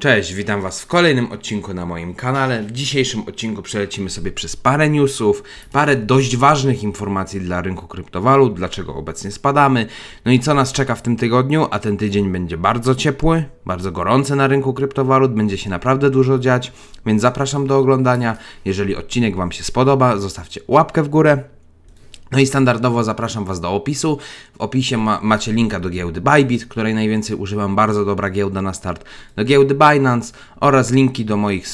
Cześć, witam Was w kolejnym odcinku na moim kanale. W dzisiejszym odcinku przelecimy sobie przez parę newsów, parę dość ważnych informacji dla rynku kryptowalut, dlaczego obecnie spadamy, no i co nas czeka w tym tygodniu, a ten tydzień będzie bardzo ciepły, bardzo gorący na rynku kryptowalut, będzie się naprawdę dużo dziać, więc zapraszam do oglądania. Jeżeli odcinek Wam się spodoba, zostawcie łapkę w górę. No i standardowo zapraszam Was do opisu. W opisie ma, macie linka do giełdy Bybit, której najwięcej używam, bardzo dobra giełda na start, do giełdy Binance oraz linki do moich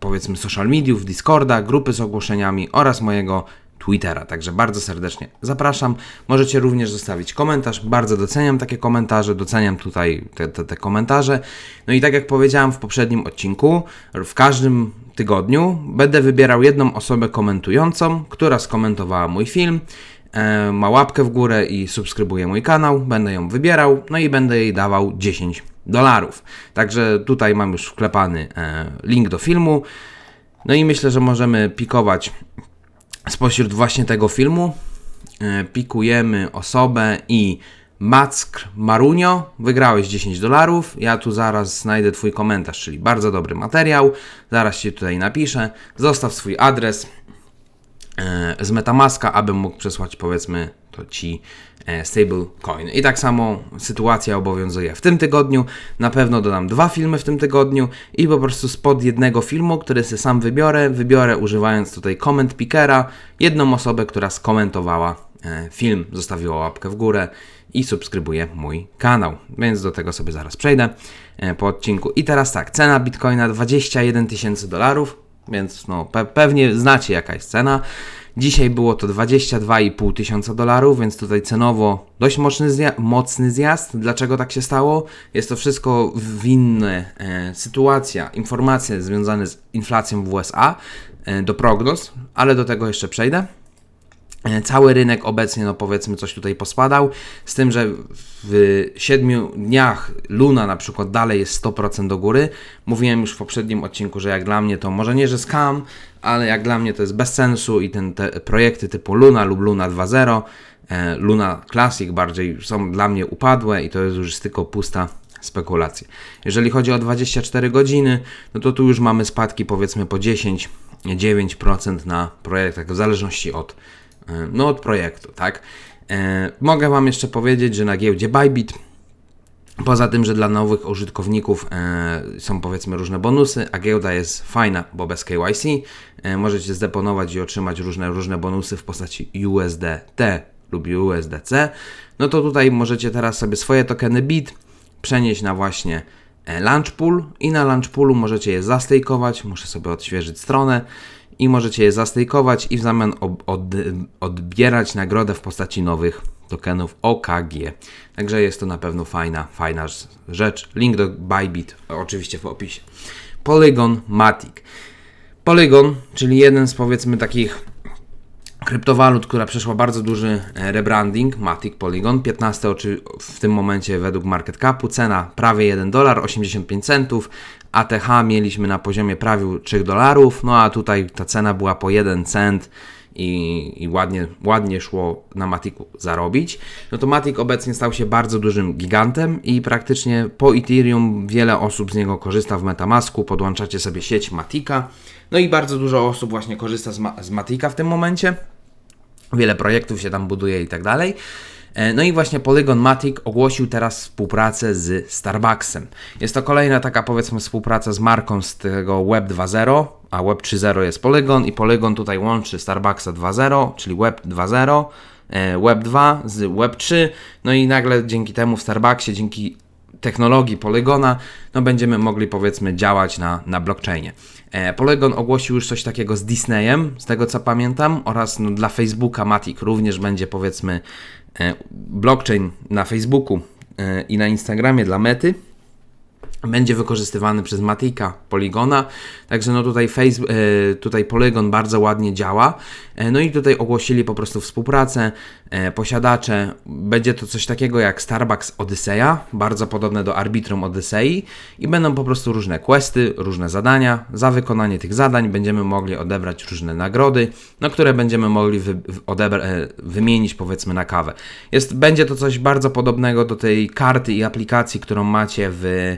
powiedzmy social mediów, Discorda, grupy z ogłoszeniami oraz mojego Twittera. Także bardzo serdecznie zapraszam. Możecie również zostawić komentarz. Bardzo doceniam takie komentarze, doceniam tutaj te, te, te komentarze. No i tak jak powiedziałem w poprzednim odcinku, w każdym tygodniu będę wybierał jedną osobę komentującą, która skomentowała mój film, e, ma łapkę w górę i subskrybuje mój kanał. Będę ją wybierał, no i będę jej dawał 10 dolarów. Także tutaj mam już wklepany e, link do filmu. No i myślę, że możemy pikować spośród właśnie tego filmu. E, pikujemy osobę i Mackr Marunio, wygrałeś 10 dolarów. Ja tu zaraz znajdę Twój komentarz, czyli bardzo dobry materiał. Zaraz Ci tutaj napiszę. Zostaw swój adres e, z Metamaska, abym mógł przesłać powiedzmy to Ci e, stablecoin. I tak samo sytuacja obowiązuje w tym tygodniu. Na pewno dodam dwa filmy w tym tygodniu i po prostu spod jednego filmu, który sobie sam wybiorę, wybiorę używając tutaj comment pickera jedną osobę, która skomentowała e, film, zostawiła łapkę w górę i subskrybuje mój kanał. Więc do tego sobie zaraz przejdę e, po odcinku. I teraz tak, cena Bitcoina 21 tysięcy dolarów, więc no, pe- pewnie znacie jaka jest cena. Dzisiaj było to 22,5 tysiąca dolarów, więc tutaj cenowo dość mocny, zja- mocny zjazd. Dlaczego tak się stało? Jest to wszystko winne e, sytuacja, informacje związane z inflacją w USA e, do prognoz, ale do tego jeszcze przejdę. E, Cały rynek obecnie, no powiedzmy, coś tutaj pospadał, z tym, że w 7 dniach Luna na przykład dalej jest 100% do góry. Mówiłem już w poprzednim odcinku, że jak dla mnie to może nie, że skam, ale jak dla mnie to jest bez sensu i ten, te projekty typu Luna lub Luna 2.0, e, Luna Classic bardziej są dla mnie upadłe i to jest już tylko pusta spekulacja. Jeżeli chodzi o 24 godziny, no to tu już mamy spadki powiedzmy po 10-9% na projektach, w zależności od no od projektu, tak? E, mogę Wam jeszcze powiedzieć, że na giełdzie Bybit Poza tym, że dla nowych użytkowników e, są powiedzmy różne bonusy, a giełda jest fajna, bo bez KYC e, możecie zdeponować i otrzymać różne, różne bonusy w postaci USDT lub USDC. No to tutaj możecie teraz sobie swoje tokeny BIT przenieść na właśnie e, Launchpool i na Launchpoolu możecie je zastejkować. Muszę sobie odświeżyć stronę i możecie je zastejkować i w zamian odbierać nagrodę w postaci nowych tokenów OKG. Także jest to na pewno fajna, fajna rzecz. Link do Bybit oczywiście w opisie. Polygon Matic. Polygon, czyli jeden z powiedzmy takich kryptowalut, która przeszła bardzo duży e, rebranding, Matic Polygon, 15 oczy w tym momencie według market capu, cena prawie 1 dolar, 85 centów, ATH mieliśmy na poziomie prawie 3 dolarów, no a tutaj ta cena była po 1 cent i, i ładnie, ładnie szło na Matiku zarobić. No to Matic obecnie stał się bardzo dużym gigantem i praktycznie po Ethereum wiele osób z niego korzysta w Metamasku, podłączacie sobie sieć Matika, no i bardzo dużo osób właśnie korzysta z, ma- z Matika w tym momencie. Wiele projektów się tam buduje i tak dalej. E, No i właśnie Polygon Matic ogłosił teraz współpracę z Starbucksem. Jest to kolejna taka powiedzmy współpraca z marką z tego Web 2.0, a Web 3.0 jest Polygon i Polygon tutaj łączy Starbucksa 2.0, czyli Web 2.0, e, Web 2 z Web 3, no i nagle dzięki temu w Starbucksie, dzięki technologii Polygona, no będziemy mogli powiedzmy działać na, na blockchainie. E, Polygon ogłosił już coś takiego z Disneyem, z tego co pamiętam, oraz no, dla Facebooka Matic również będzie powiedzmy e, blockchain na Facebooku e, i na Instagramie dla Mety będzie wykorzystywany przez Matika Polygona. Także no tutaj, face, e, tutaj Polygon bardzo ładnie działa. E, no i tutaj ogłosili po prostu współpracę, e, posiadacze. Będzie to coś takiego jak Starbucks Odyseja, bardzo podobne do Arbitrum Odysei i będą po prostu różne questy, różne zadania. Za wykonanie tych zadań będziemy mogli odebrać różne nagrody, no, które będziemy mogli wy, wymienić powiedzmy na kawę. Jest, będzie to coś bardzo podobnego do tej karty i aplikacji, którą macie w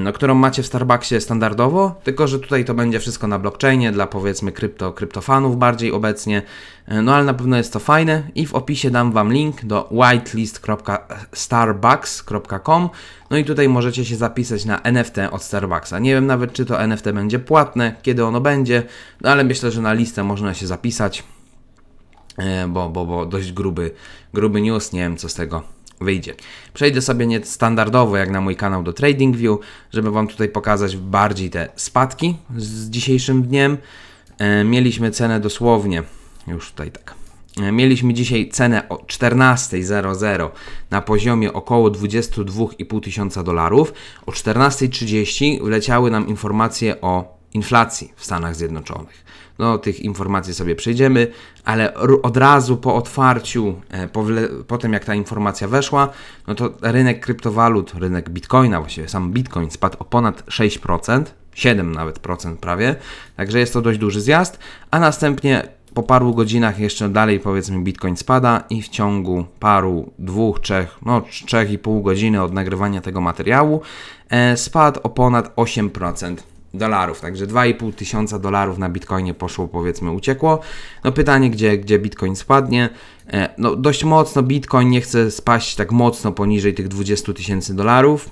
no, którą macie w Starbucksie standardowo, tylko że tutaj to będzie wszystko na blockchainie dla powiedzmy krypto, kryptofanów bardziej obecnie. E, no ale na pewno jest to fajne i w opisie dam Wam link do whitelist.starbucks.com no i tutaj możecie się zapisać na NFT od Starbucksa. Nie wiem nawet czy to NFT będzie płatne, kiedy ono będzie, no ale myślę, że na listę można się zapisać, e, bo, bo, bo dość gruby, gruby news, nie wiem co z tego wyjdzie. Przejdę sobie nie standardowo jak na mój kanał do TradingView, żeby Wam tutaj pokazać bardziej te spadki z dzisiejszym dniem. E, mieliśmy cenę dosłownie, już tutaj tak. E, mieliśmy dzisiaj cenę o 14.00 na poziomie około 22,5 tysiąca dolarów. O 14.30 wleciały nam informacje o inflacji w Stanach Zjednoczonych. No, tych informacji sobie przejdziemy, ale od razu po otwarciu, e, po, po tym jak ta informacja weszła, no to rynek kryptowalut, rynek bitcoina, właściwie sam bitcoin spadł o ponad 6%, 7 nawet procent prawie, także jest to dość duży zjazd, a następnie po paru godzinach jeszcze dalej powiedzmy Bitcoin spada i w ciągu paru, dwóch, trzech, no trzech i pół godziny od nagrywania tego materiału e, spadł o ponad 8% dolarów, także 2,5 tysiąca dolarów na Bitcoinie poszło, powiedzmy, uciekło. No pytanie, gdzie, gdzie Bitcoin spadnie? E, no dość mocno Bitcoin nie chce spaść tak mocno poniżej tych 20 tysięcy dolarów.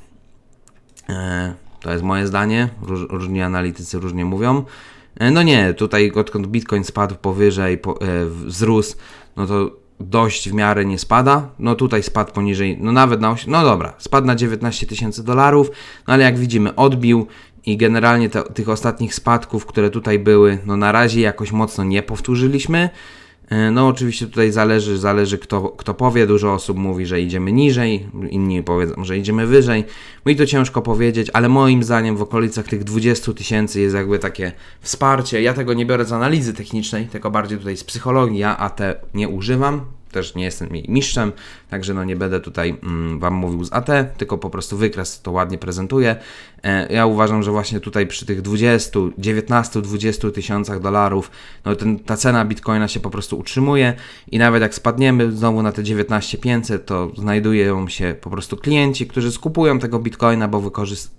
E, to jest moje zdanie, Róż, różni analitycy różnie mówią. E, no nie, tutaj odkąd Bitcoin spadł powyżej, po, wzrósł, no to dość w miarę nie spada. No tutaj spadł poniżej, no nawet na 8, no dobra, spadł na 19 tysięcy dolarów, no ale jak widzimy odbił i generalnie te, tych ostatnich spadków, które tutaj były, no na razie jakoś mocno nie powtórzyliśmy. E, no oczywiście tutaj zależy, zależy kto, kto powie, dużo osób mówi, że idziemy niżej, inni powiedzą, że idziemy wyżej. Mi to ciężko powiedzieć, ale moim zdaniem w okolicach tych 20 tysięcy jest jakby takie wsparcie. Ja tego nie biorę z analizy technicznej, tylko bardziej tutaj z psychologii, ja AT nie używam, też nie jestem jej mistrzem, także no nie będę tutaj mm, Wam mówił z AT, tylko po prostu wykres to ładnie prezentuje. Ja uważam, że właśnie tutaj przy tych 20, 19-20 tysiącach dolarów, no ten, ta cena Bitcoina się po prostu utrzymuje i nawet jak spadniemy znowu na te 19500, to znajdują się po prostu klienci, którzy skupują tego Bitcoina, bo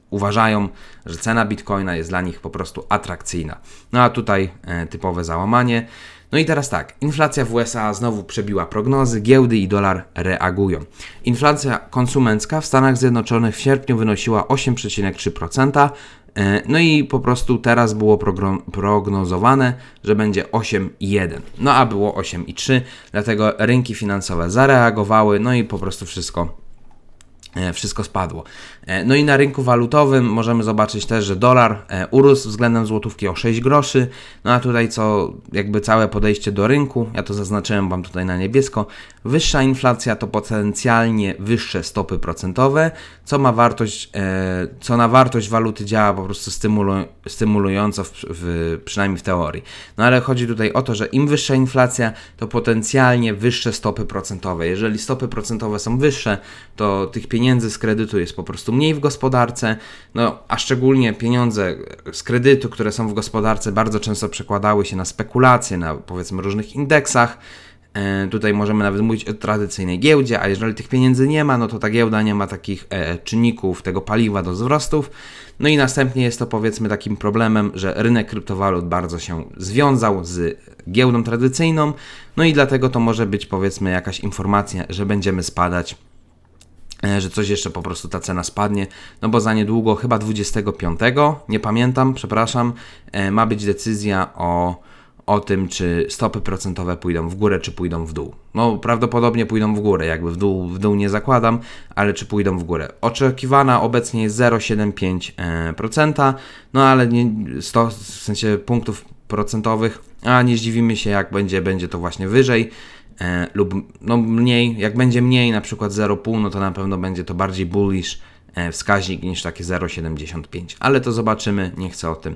uważają, że cena Bitcoina jest dla nich po prostu atrakcyjna. No a tutaj e, typowe załamanie. No i teraz tak, inflacja w USA znowu przebiła prognozy, giełdy i dolar reagują. Inflacja konsumencka w Stanach Zjednoczonych w sierpniu wynosiła 8,3%, e, no i po prostu teraz było prognozowane, że będzie 8,1. No a było 8,3, dlatego rynki finansowe zareagowały, no i po prostu wszystko wszystko spadło. E, no i na rynku walutowym możemy zobaczyć też, że dolar e, urósł względem złotówki o 6 groszy. No a tutaj co jakby całe podejście do rynku, ja to zaznaczyłem Wam tutaj na niebiesko, wyższa inflacja to potencjalnie wyższe stopy procentowe, co ma wartość, co na wartość waluty działa po prostu stymulu, stymulująco, w, w, przynajmniej w teorii. No ale chodzi tutaj o to, że im wyższa inflacja, to potencjalnie wyższe stopy procentowe. Jeżeli stopy procentowe są wyższe, to tych pieniędzy pieniędzy z kredytu jest po prostu mniej w gospodarce, no a szczególnie pieniądze z kredytu, które są w gospodarce, bardzo często przekładały się na spekulacje, na powiedzmy różnych indeksach. E, tutaj możemy nawet mówić o tradycyjnej giełdzie, a jeżeli tych pieniędzy nie ma, no to ta giełda nie ma takich e, czynników, tego paliwa do wzrostów. No i następnie jest to powiedzmy takim problemem, że rynek kryptowalut bardzo się związał z giełdą tradycyjną, no i dlatego to może być powiedzmy jakaś informacja, że będziemy spadać że coś jeszcze po prostu ta cena spadnie, no bo za niedługo, chyba 25, nie pamiętam, przepraszam, e, ma być decyzja o, o tym, czy stopy procentowe pójdą w górę, czy pójdą w dół. No prawdopodobnie pójdą w górę, jakby w dół, w dół nie zakładam, ale czy pójdą w górę. Oczekiwana obecnie jest 0,75%, e, no ale nie, 100, w sensie punktów procentowych, a nie zdziwimy się, jak będzie, będzie to właśnie wyżej. E, lub no mniej, jak będzie mniej, na przykład 0,5, no to na pewno będzie to bardziej bullish e, wskaźnik niż takie 0,75, ale to zobaczymy, nie chcę o tym,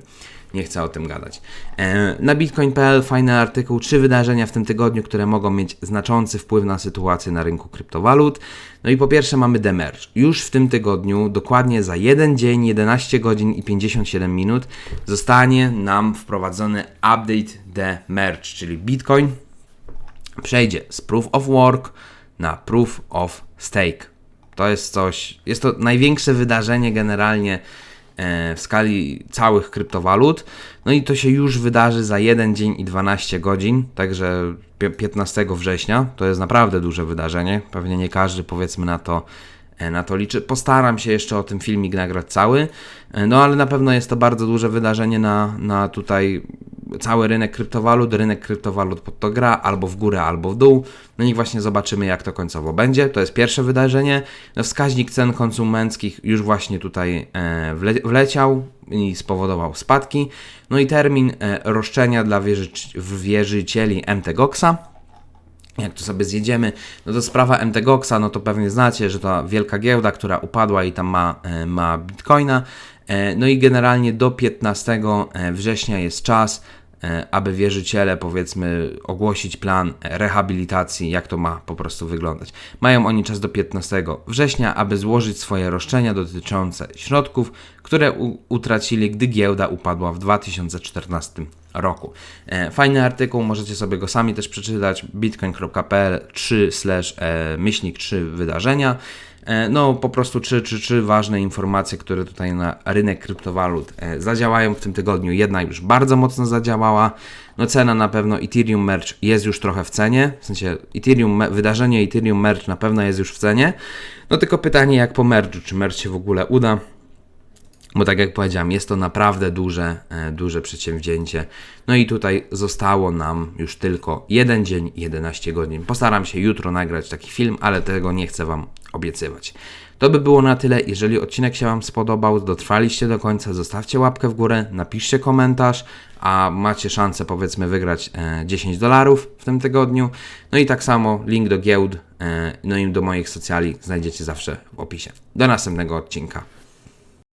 nie chcę o tym gadać. E, na bitcoin.pl fajny artykuł, trzy wydarzenia w tym tygodniu, które mogą mieć znaczący wpływ na sytuację na rynku kryptowalut. No i po pierwsze mamy demerge. Już w tym tygodniu, dokładnie za jeden dzień, 11 godzin i 57 minut zostanie nam wprowadzony update the merge, czyli bitcoin przejdzie z Proof of Work na Proof of Stake. To jest coś, jest to największe wydarzenie generalnie e, w skali całych kryptowalut. No i to się już wydarzy za 1 dzień i 12 godzin, także pi- 15 września. To jest naprawdę duże wydarzenie. Pewnie nie każdy powiedzmy na to e, na to liczy. Postaram się jeszcze o tym filmik nagrać cały, e, no ale na pewno jest to bardzo duże wydarzenie na, na tutaj cały rynek kryptowalut. Rynek kryptowalut pod to gra albo w górę, albo w dół. No i właśnie zobaczymy, jak to końcowo będzie. To jest pierwsze wydarzenie. No, wskaźnik cen konsumenckich już właśnie tutaj e, wle wleciał i spowodował spadki. No i termin e, roszczenia dla wierzyci wierzycieli MTGOXa jak tu sobie zjedziemy, no to sprawa MTGOXa, no to pewnie znacie, że to wielka giełda, która upadła i tam ma, e, ma bitcoina. E, No i generalnie do 15 września jest czas, e, aby wierzyciele powiedzmy ogłosić plan rehabilitacji, jak to ma po prostu wyglądać. Mają oni czas do 15 września, aby złożyć swoje roszczenia dotyczące środków, które utracili, gdy giełda upadła w 2014 roku. E, Fajny artykuł, możecie sobie go sami też przeczytać. bitcoin.pl 3 slash e, myślnik 3 wydarzenia. E, No, po prostu trzy, trzy, trzy ważne informacje, które tutaj na rynek kryptowalut e, zadziałają w tym tygodniu. Jedna już bardzo mocno zadziałała. No, cena na pewno Ethereum Merch jest już trochę w cenie. W sensie Ethereum, wydarzenie Ethereum Merch na pewno jest już w cenie. No, tylko pytanie, jak po merchu, czy merch się w ogóle uda. Bo tak jak powiedziałem, jest to naprawdę duże, e, duże przedsięwzięcie. No i tutaj zostało nam już tylko jeden dzień i 11 godzin. Postaram się jutro nagrać taki film, ale tego nie chcę Wam obiecywać. To by było na tyle. Jeżeli odcinek się Wam spodobał, dotrwaliście do końca, zostawcie łapkę w górę, napiszcie komentarz, a macie szansę powiedzmy wygrać e, 10 dolarów w tym tygodniu. No i tak samo link do giełd, e, no i do moich socjali znajdziecie zawsze w opisie. Do następnego odcinka.